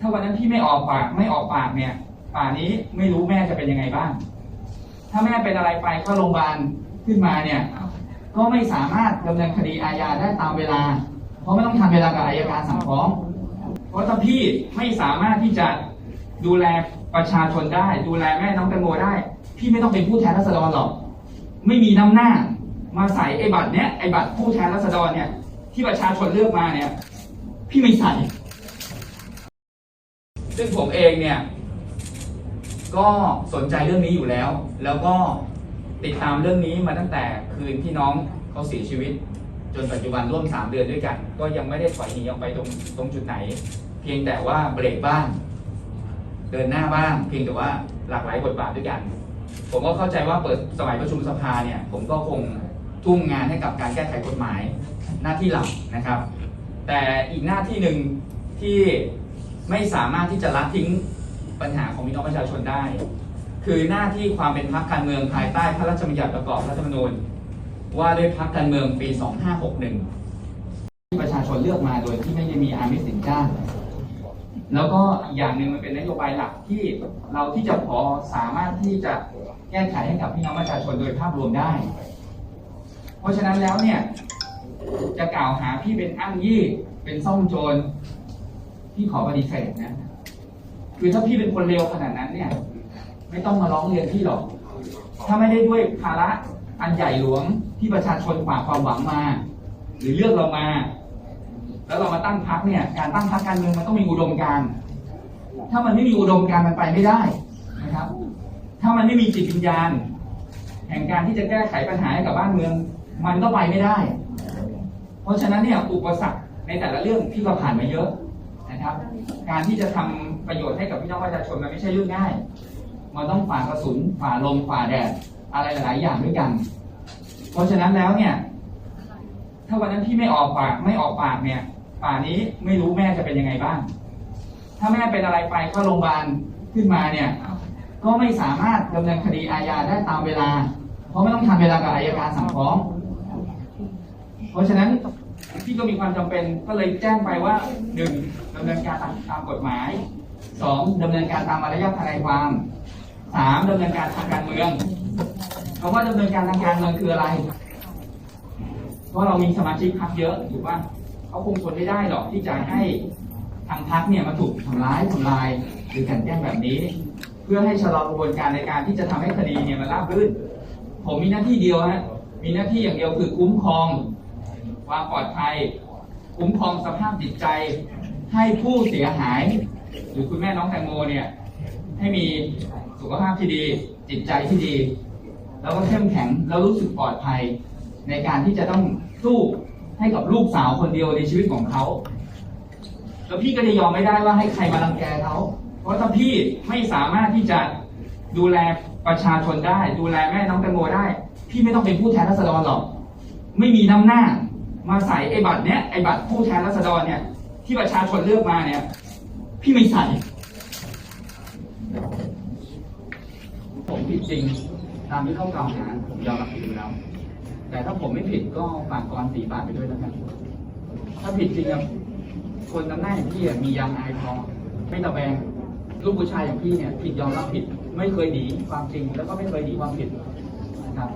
ถ้าวันนั้นพี่ไม่ออกปากไม่ออกปากเนี่ย ป่านนี้ไม่รู้แม่จะเป็นยังไงบ้าง ถ้าแม่เป็นอะไรไปเข้าโรงพยาบาลขึ้นมาเนี่ย ก็ไม่สามารถดำเนินคดีอาญาได้ตามเวลา เพราะไม่ต้องทันเวลากับอายการสั่งฟ้อง เพราะถ้าพี่ไม่สามารถที่จะดูแลประชาชนได้ ดูแลแม่น้องแตงโมได้ พี่ไม่ต้องเป็นผู้แทนราษฎรหรอก ไม่มีน้ำหน้ามาใส่ไอ้บัตรเนี้ยไอ้บัตรผู้แทนราษฎรเนี่ย ที่ประชาชนเลือกมาเนี่ย พี่ไม่ใส่ ซึ่งผมเองเนี่ย ก็สนใจเรื่องนี้อยู่แล้ว แล้วก็ติดตามเรื่องนี้มาตั้งแต่คืนที่น้องเขาเสียชีวิต จนปัจจุบันร่วม 3 เดือนด้วยกัน ก็ยังไม่ได้ถอยหนีออกไปตรงตรงจุดไหน เพียงแต่ว่าเบรกบ้างเดินหน้าบ้างเพียงแต่ว่าหลากหลายบทบาทด้วยกัน ผมก็เข้าใจว่าเปิดสมัยประชุมสภาเนี่ย ผมก็คงทุ่มงานให้กับการแก้ไขกฎหมายหน้าที่หลักนะครับ แต่อีกหน้าที่หนึ่งที่ ไม่สามารถที่จะละทิ้งปัญหาของพี่น้องประชาชนได้ คือหน้าที่ความเป็นพรรคการเมืองภายใต้พระราชบัญญัติประกอบรัฐธรรมนูญ ว่าด้วยพรรคการเมืองปี 2561 ที่ประชาชนเลือกมาโดยที่ไม่ได้มีอามิสินจ้างแล้วก็อีกอย่างหนึ่งมันเป็นนโยบายหลักที่เราที่จะพอสามารถที่จะแก้ไขให้กับพี่น้องประชาชนโดยภาพรวมได้ เพราะฉะนั้นแล้วเนี่ยจะกล่าวหาพี่เป็นอ้างยี่ เป็นซ่องโจร พี่ขอปฏิเสธนะคือถ้าพี่เป็นคนเลวขนาดนั้นเนี่ย ไม่ต้องมาร้องเรียนพี่หรอก ถ้าไม่ได้ด้วยภาระอันใหญ่หลวงที่ประชาชนฝากความหวังมา หรือเลือกเรามา แล้วเรามาตั้งพักเนี่ย การตั้งพักการเมืองมันต้องมีอุดมการถ้ามันไม่มีอุดมการมันไปไม่ได้นะครับ ถ้ามันไม่มีจิตวิญญาณ แห่งการที่จะแก้ไขปัญหาให้กับบ้านเมือง มันก็ไปไม่ได้ เพราะฉะนั้นเนี่ยอุปสรรคในแต่ละเรื่องพี่ก็ผ่านมาเยอะ นะครับ การที่จะทำประโยชน์ให้กับพี่น้องประชาชนมันไม่ใช่เรื่องง่าย มันต้องฝ่ากระสุนฝ่าลมฝ่าแดดอะไรหลายอย่างด้วยกัน เพราะฉะนั้นแล้วเนี่ย ถ้าวันนั้นพี่ไม่ออกปากไม่ออกปากเนี่ยป่านนี้ไม่รู้แม่จะเป็นยังไงบ้าง ถ้าแม่เป็นอะไรไปเข้าโรงพยาบาลขึ้นมาเนี่ย ก็ไม่สามารถดำเนินคดีอาญาได้ตามเวลา เพราะไม่ต้องทันเวลากับอายการสั่งฟ้อง เพราะฉะนั้น พี่ก็มีความจำเป็นก็เลยแจ้งไปว่าหนึ่งดำเนินการตามตามกฎหมายสองดำเนินการตามมารยาททนายความสามดำเนินการทางการเมืองคำว่าดำเนินการทางการเมืองคืออะไร เพราะเรามีสมาชิกพรรคเยอะถูกป่ะเขาคงทนไม่ได้หรอกที่จะให้ทางพรรคเนี่ยมาถูกทำร้ายทำลาย หรือกันแกล้งแบบนี้ เพื่อให้ชะลอกระบวนการในการที่จะทำให้คดีเนี่ยมันราบรื่น ผมมีหน้าที่เดียวฮะมีหน้าที่อย่างเดียวคือคุ้มครอง ความปลอดภัย คุ้มครองสภาพจิตใจ ให้ผู้เสียหาย หรือคุณแม่น้องแตงโมเนี่ยให้มีสุขภาพที่ดี จิตใจที่ดี แล้วก็เข้มแข็งแล้วรู้สึกปลอดภัย ในการที่จะต้องสู้ให้กับลูกสาวคนเดียวในชีวิตของเขา แล้วพี่ก็จะยอมไม่ได้ว่าให้ใครมารังแกเขา เพราะถ้าพี่ไม่สามารถที่จะดูแลประชาชนได้ ดูแลแม่น้องแตงโมได้ พี่ไม่ต้องเป็นผู้แทนราษฎรหรอก ไม่มีน้ำหน้า มาใส่ไอ้บัตรเนี้ยไอ้บัตรผู้แทนราษฎรเนี่ยที่ประชาชนเลือกมาเนี่ย พี่ไม่ใส่ผมผิดจริงตามที่เขากล่าวหาผมยอมรับผิดอยู่แล้ว แต่ถ้าผมไม่ผิดก็ฝากกรสีบาทไปด้วยแล้วกันถ้าผิดจริงอะคนนำหน้าอย่างพี่อะมียางอายพอไม่ตะแบงลูกผู้ชายอย่างพี่เนี่ยผิดยอมรับผิด ไม่เคยหนีความจริงแล้วก็ไม่เคยหนีความผิดนะครับ